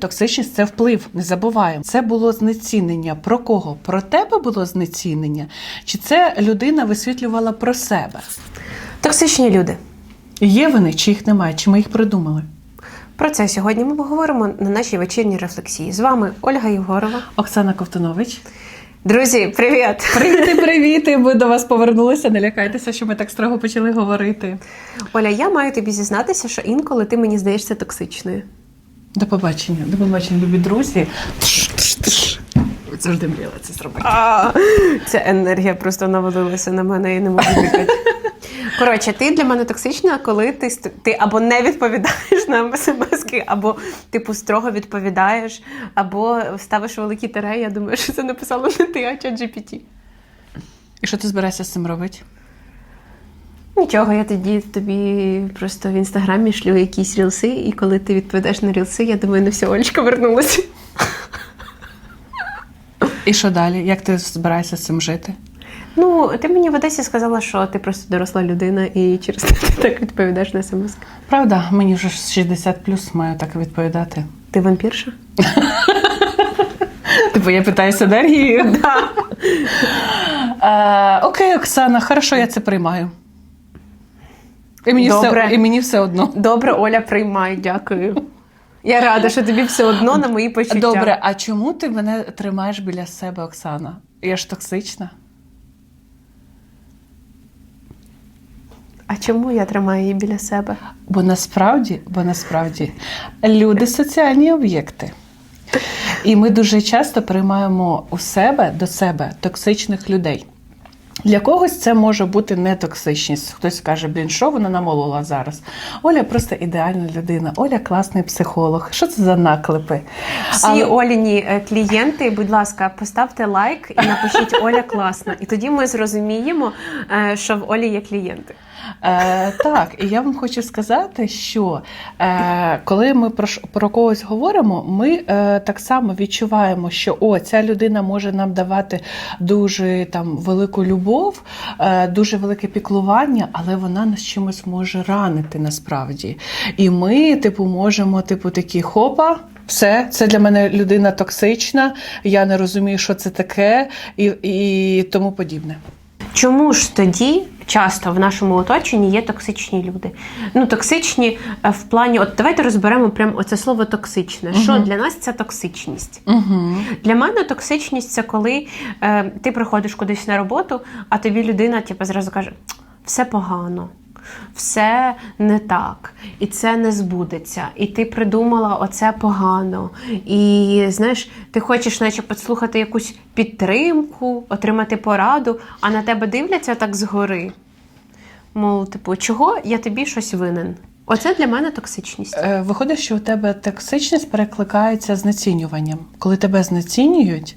Токсичність це вплив, не забуваємо. Це було знецінення. Про кого? Про тебе було знецінення? Чи це людина висвітлювала про себе? Токсичні люди. Є вони, чи їх немає, чи ми їх придумали? Про це сьогодні ми поговоримо на нашій вечірній рефлексії. З вами Ольга Єгорова. Оксана Ковтунович. Друзі, привіт! Привіти, привіти! Ми до вас повернулися. Не лякайтеся, що ми так строго почали говорити. Оля, я маю тобі зізнатися, що інколи ти мені здаєшся токсичною. До побачення, до побачення, любі друзі. Завжди мріяла це зробити. А, Ця енергія просто навалилася на мене і не можу дихати. Коротше, ти для мене токсична, коли ти, ти або не відповідаєш на смски, або типу строго відповідаєш, або ставиш великі тире. Я думаю, що це написала не ти, а чат GPT. І що ти збираєшся з цим робити? Нічого, я тоді тобі просто в інстаграмі шлю якісь рілси, і коли ти відповідаєш на рілси, я думаю, ну все, Олечка вернулася. І що далі? Як ти збираєшся з цим жити? Ну, ти мені в Одесі сказала, що ти просто доросла людина і через те ти так відповідаєш на смс. Правда, мені вже 60 плюс маю так відповідати. Ти вампірша? Типу, я питаюся енергією. Е, Окей, Оксана, хорошо, я це приймаю. І мені, все, і мені все одно. Добре, Оля, приймай, дякую. Я рада, що тобі все одно на мої почуття. Добре, а чому ти мене тримаєш біля себе, Оксана? Я ж токсична. А чому я тримаю її біля себе? Бо насправді, бо насправді люди соціальні об'єкти. І ми дуже часто приймаємо у себе до себе токсичних людей. Для когось це може бути не токсичність. Хтось каже, блін, що вона намолола зараз? Оля просто ідеальна людина, Оля класний психолог. Що це за наклепи? Всі Але- Оліні е, клієнти, будь ласка, поставте лайк і напишіть Оля класна. І тоді ми зрозуміємо, е, що в Олі є клієнти. Е, так, і я вам хочу сказати, що е, коли ми про, про когось говоримо, ми е, так само відчуваємо, що о, ця людина може нам давати дуже там велику любов, е, дуже велике піклування, але вона нас чимось може ранити насправді. І ми, типу, можемо, типу, такі хопа. Все, це для мене людина токсична, я не розумію, що це таке, і, і тому подібне. Чому ж тоді часто в нашому оточенні є токсичні люди? Ну, токсичні е, в плані, от давайте розберемо прямо оце слово токсичне. Що для нас це токсичність? Угу. Для мене токсичність це коли е, ти приходиш кудись на роботу, а тобі людина типу, зразу каже: все погано. Все не так, і це не збудеться. І ти придумала оце погано. І знаєш, ти хочеш, наче послухати якусь підтримку, отримати пораду, а на тебе дивляться так згори. Мов, типу, чого я тобі щось винен? Оце для мене токсичність. Е, Виходить, що у тебе токсичність перекликається знецінюванням. Коли тебе знецінюють,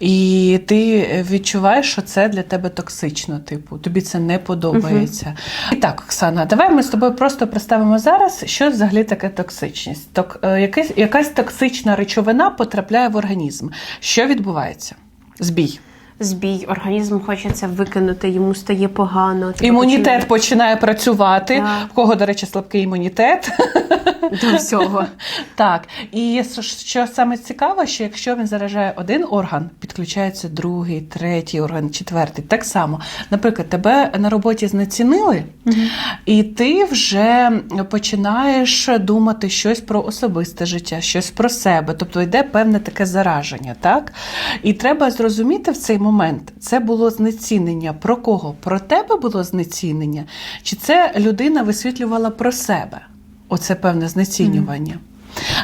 і ти відчуваєш, що це для тебе токсично, типу, тобі це не подобається. І так, Оксана, давай ми з тобою просто представимо зараз, що взагалі таке токсичність. Ток, е, якась, якась токсична речовина потрапляє в організм. Що відбувається? Збій. Збій, організм хоче це викинути, йому стає погано. Імунітет починає- починає працювати. Так. В кого, до речі, слабкий імунітет. до всього. Так, і що- що саме цікаво, що якщо він заражає один орган, підключається другий, третій орган, четвертий. Так само, наприклад, тебе на роботі знецінили, і ти вже починаєш думати щось про особисте життя, щось про себе. Тобто йде певне таке зараження, так? І треба зрозуміти в цей момент, це було знецінення. Про кого? Про тебе було знецінення? Чи це людина висвітлювала про себе? Оце певне знецінювання.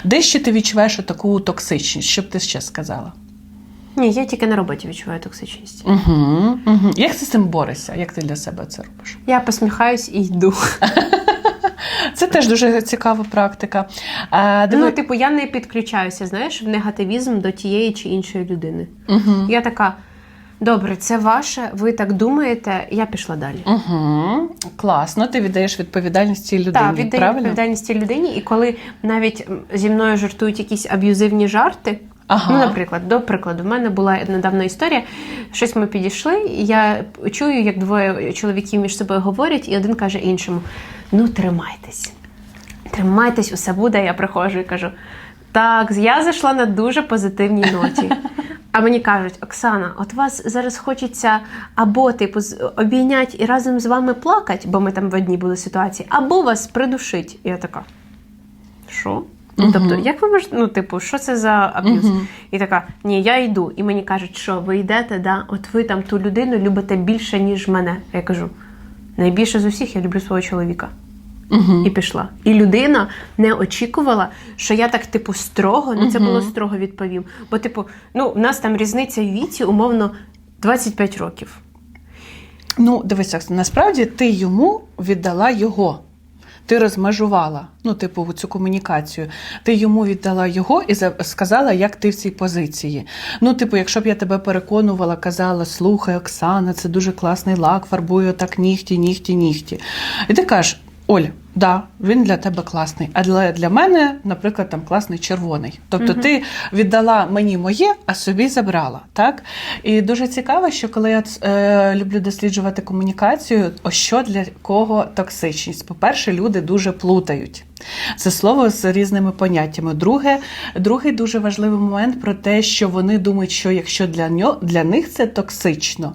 Де ще ти відчуваєш таку токсичність? Що б ти ще сказала? Ні, я тільки на роботі відчуваю токсичність. Угу, угу. Як ти з цим борешся? Як ти для себе це робиш? Я посміхаюсь і йду. Це теж дуже цікава практика. А, диви... Ну, типу, я не підключаюся, знаєш, в негативізм до тієї чи іншої людини. угу. Я така: добре, це ваше, ви так думаєте, я пішла далі. Угу. Класно, ти віддаєш відповідальність цій людині. Так, віддаю правильно? відповідальність цій людині, і коли навіть зі мною жартують якісь аб'юзивні жарти. Ага. Ну, наприклад, до прикладу, в мене була недавно історія. Щось ми підійшли, і я чую, як двоє чоловіків між собою говорять, і один каже іншому: Ну, тримайтесь. Тримайтесь, усе буде. Я приходжу і кажу: Так, я зайшла на дуже позитивній ноті. А мені кажуть, Оксана, от вас зараз хочеться або типу обійняти і разом з вами плакати, бо ми там в одній були ситуації, або вас придушить. І я така. Що? Ну, тобто, як ви можете, ну, типу, що це за аб'юз? І така, ні, я йду. І мені кажуть, що ви йдете, да, от ви там ту людину любите більше, ніж мене. Я кажу, найбільше з усіх я люблю свого чоловіка. І пішла. І людина не очікувала, що я так, типу, строго, ну це було строго відповім. Бо, типу, ну, в нас там різниця в віці, умовно, 25 років. Ну, дивися, насправді ти йому віддала його. Ти розмежувала, ну, типу, цю комунікацію. Ти йому віддала його і сказала, як ти в цій позиції. Ну, типу, якщо б я тебе переконувала, казала, слухай, Оксана, це дуже класний лак, фарбує так нігті, нігті, нігті. І ти кажеш, Оль, да, він для тебе класний. А для, для мене, наприклад, там класний червоний. Тобто ти віддала мені моє, а собі забрала. Так? І дуже цікаво, що коли я е, люблю досліджувати комунікацію, о що для кого токсичність. По-перше, люди дуже плутають. Це слово з різними поняттями. Друге, другий дуже важливий момент про те, що вони думають, що якщо для нього для них це токсично,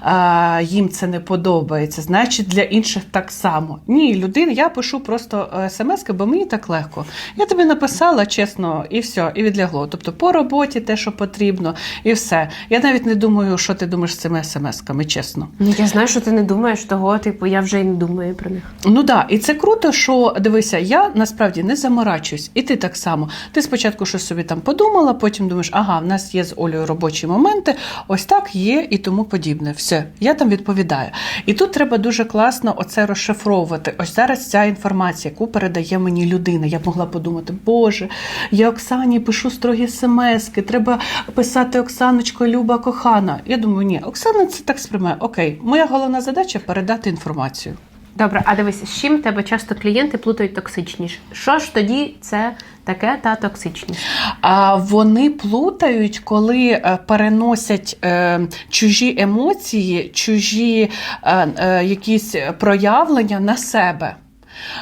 а, їм це не подобається, значить для інших так само. Ні, людина, я пишу просто смс, бо мені так легко. Я тобі написала чесно, і все, і відлягло. Тобто по роботі те, що потрібно, і все. Я навіть не думаю, що ти думаєш з цими смс-ками, чесно. Ну, я знаю, що ти не думаєш того, типу, я вже й не думаю про них. Ну да, і це круто, що дивися, я насправді не заморачуюсь, і ти так само. Ти спочатку щось собі там подумала, потім думаєш, ага, в нас є з Олею робочі моменти, ось так є і тому подібне. Все, я там відповідаю. І тут треба дуже класно оце розшифровувати. Ось зараз ця інформація, яку передає мені людина. Я б могла подумати, Боже, я Оксані пишу строгі смски, треба писати Оксаночко, Люба, кохана. Я думаю, ні, Оксана це так сприймає. Окей, моя головна задача передати інформацію. Добре, а дивись, з чим тебе часто клієнти плутають токсичність? Що ж тоді це таке та токсичність? А вони плутають, коли е, переносять е, чужі емоції, чужі е, е, якісь проявлення на себе.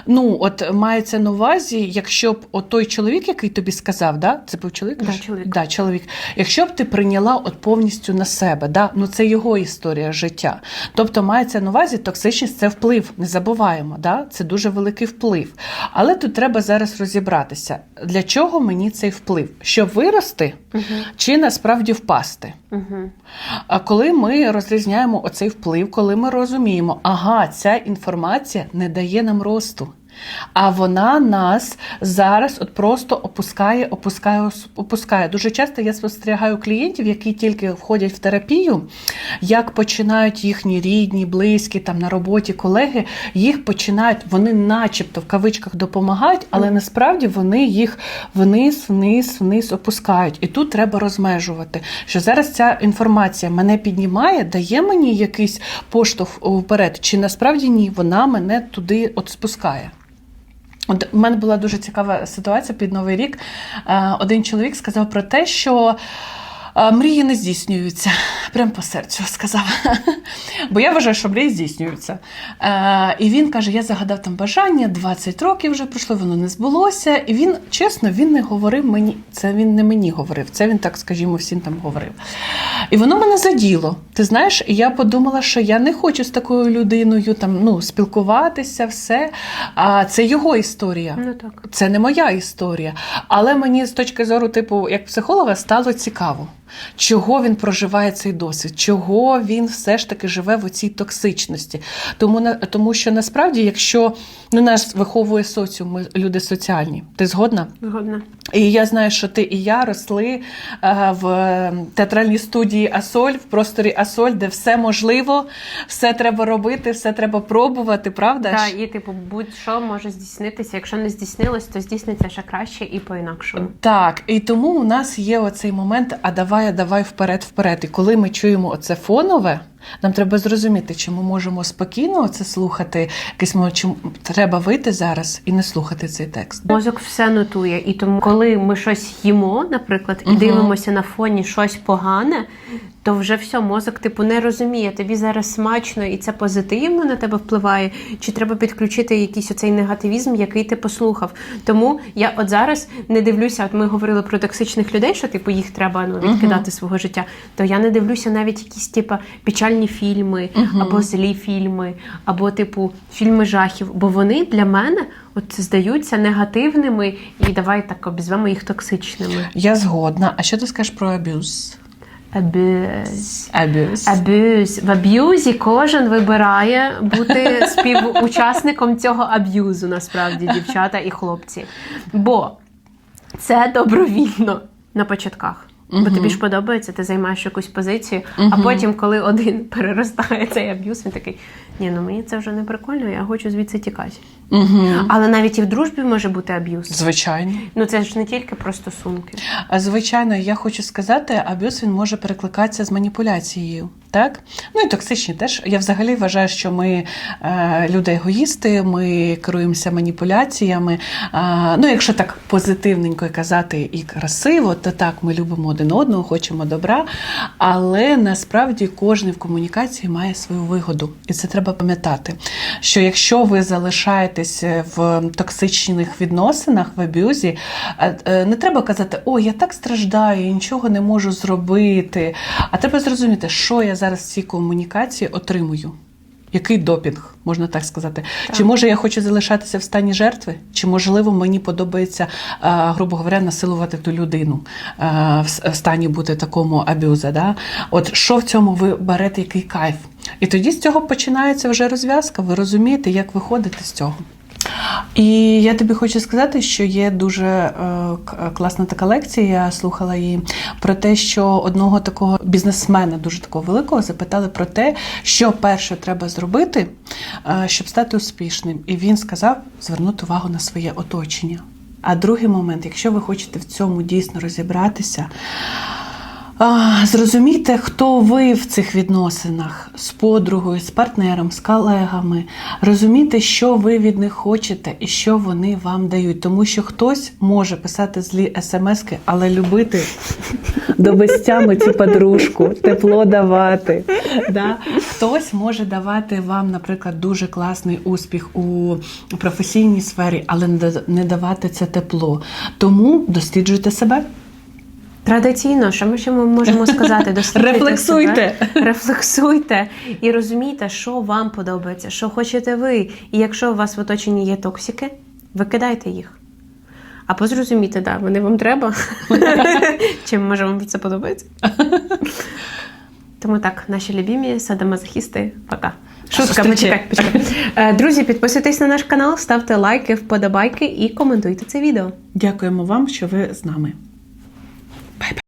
Ну, от мається на увазі, якщо б от той чоловік, який тобі сказав, да? це був чоловік? Да, чоловік. Да, чоловік. Якщо б ти прийняла от повністю на себе, да? ну це його історія життя. Тобто мається на увазі, токсичність це вплив, не забуваємо, да? це дуже великий вплив. Але тут треба зараз розібратися, для чого мені цей вплив? Щоб вирости чи насправді впасти? А коли ми розрізняємо оцей вплив, коли ми розуміємо, ага, ця інформація не дає нам росту. А вона нас зараз от просто опускає, опускає, опускає. Дуже часто я спостерігаю клієнтів, які тільки входять в терапію, як починають їхні рідні, близькі, там на роботі колеги, їх починають, вони начебто в кавичках допомагають, але насправді вони їх вниз, вниз, вниз опускають. І тут треба розмежувати, що зараз ця інформація мене піднімає, дає мені якийсь поштовх вперед, чи насправді ні, вона мене туди от спускає. От у мене була дуже цікава ситуація під Новий рік. Е, Один чоловік сказав про те, що мрії не здійснюються. Прям по серцю сказав. Бо я вважаю, що мрії здійснюються. Е, І він каже: я загадав там бажання, 20 років вже пройшло, воно не збулося. І він, чесно, він не говорив мені, це він не мені говорив, це він так, скажімо, всім там говорив. І воно мене заділо. Ти знаєш, і я подумала, що я не хочу з такою людиною там ну, спілкуватися, все. А це його історія. Ну так. Це не моя історія. Але мені з точки зору, типу, як психолога, стало цікаво, чого він проживає цей досвід, чого він все ж таки живе в цій токсичності. Тому, тому що насправді, якщо ну, нас виховує соціум, ми люди соціальні, ти згодна? Згодна. І я знаю, що ти і я росли е, в театральній студії Асоль, в просторі Асоль, де все можливо, все треба робити, все треба пробувати, правда? Так, і типу, будь-що може здійснитися. Якщо не здійснилось, то здійсниться ще краще і по-інакшому. Так, і тому у нас є оцей момент, а давай, а давай вперед, вперед. І коли ми чуємо оце фонове, Нам треба зрозуміти, чи ми можемо спокійно це слухати, якесь чи треба вийти зараз і не слухати цей текст. Мозок все нотує, і тому, коли ми щось їмо, наприклад, і угу. дивимося на фоні щось погане, то вже все, мозок типу не розуміє, тобі зараз смачно і це позитивно на тебе впливає, чи треба підключити якийсь оцей негативізм, який ти послухав. Тому я от зараз не дивлюся, от ми говорили про токсичних людей, що типу їх треба ну, відкидати з свого життя. То я не дивлюся навіть якісь типу печальні фільми, або злі фільми, або типу фільми жахів. Бо вони для мене от здаються негативними, і давай так обізвемо їх токсичними. Я згодна. А що ти скажеш про аб'юз? Абюз. Аб'юз. Аб'юз. В аб'юзі кожен вибирає бути співучасником цього аб'юзу, насправді, дівчата і хлопці. Бо це добровільно на початках. Бо тобі ж подобається, ти займаєш якусь позицію, а потім, коли один переростає цей аб'юз, він такий: ні, ну мені це вже не прикольно, я хочу звідси тікати. Угу. Але навіть і в дружбі може бути аб'юз. Звичайно. Ну це ж не тільки про стосунки. Звичайно, я хочу сказати, аб'юз він може перекликатися з маніпуляцією. Так? Ну і токсичні теж. Я взагалі вважаю, що ми е, люди егоїсти, ми керуємося маніпуляціями. Е, ну, якщо так позитивненько казати і красиво, то так, ми любимо один одного, хочемо добра. Але насправді кожен в комунікації має свою вигоду. І це треба пам'ятати. Що якщо ви залишаєтесь в токсичних відносинах, в аб'юзі, е, е, не треба казати, о, я так страждаю, нічого не можу зробити. А треба зрозуміти, що я зараз в цій комунікації отримую. Який допінг, можна так сказати? Так. Чи може я хочу залишатися в стані жертви? Чи можливо мені подобається, е, грубо говоря, насилувати ту людину е, в в стані бути такому аб'юза? Да? От що в цьому ви берете, який кайф? І тоді з цього починається вже розв'язка. Ви розумієте, як виходити з цього. І я тобі хочу сказати, що є дуже е, класна така лекція. Я слухала її про те, що одного такого бізнесмена, дуже такого великого, запитали про те, що перше треба зробити, е, щоб стати успішним. І він сказав звернути увагу на своє оточення. А другий момент, якщо ви хочете в цьому дійсно розібратися, а, Зрозумійте, хто ви в цих відносинах з подругою, з партнером, з колегами. Розумійте, що ви від них хочете і що вони вам дають. Тому що хтось може писати злі смски, але любити до безтями цю подружку, тепло давати. Да? Хтось може давати вам, наприклад, дуже класний успіх у професійній сфері, але не давати це тепло. Тому досліджуйте себе. Традиційно, що ми ще можемо сказати? Рефлексуйте. себе, рефлексуйте і розумійте, що вам подобається, що хочете ви. І якщо у вас в оточенні є токсики, викидайте їх. Або зрозумійте, да, вони вам треба. Чи може вам це подобається? Тому так, наші любімі садомазохісти, пока. Шутка, почекай, почекай. Е, Друзі, підписуйтесь на наш канал, ставте лайки, вподобайки і коментуйте це відео. Дякуємо вам, що ви з нами. 拜拜。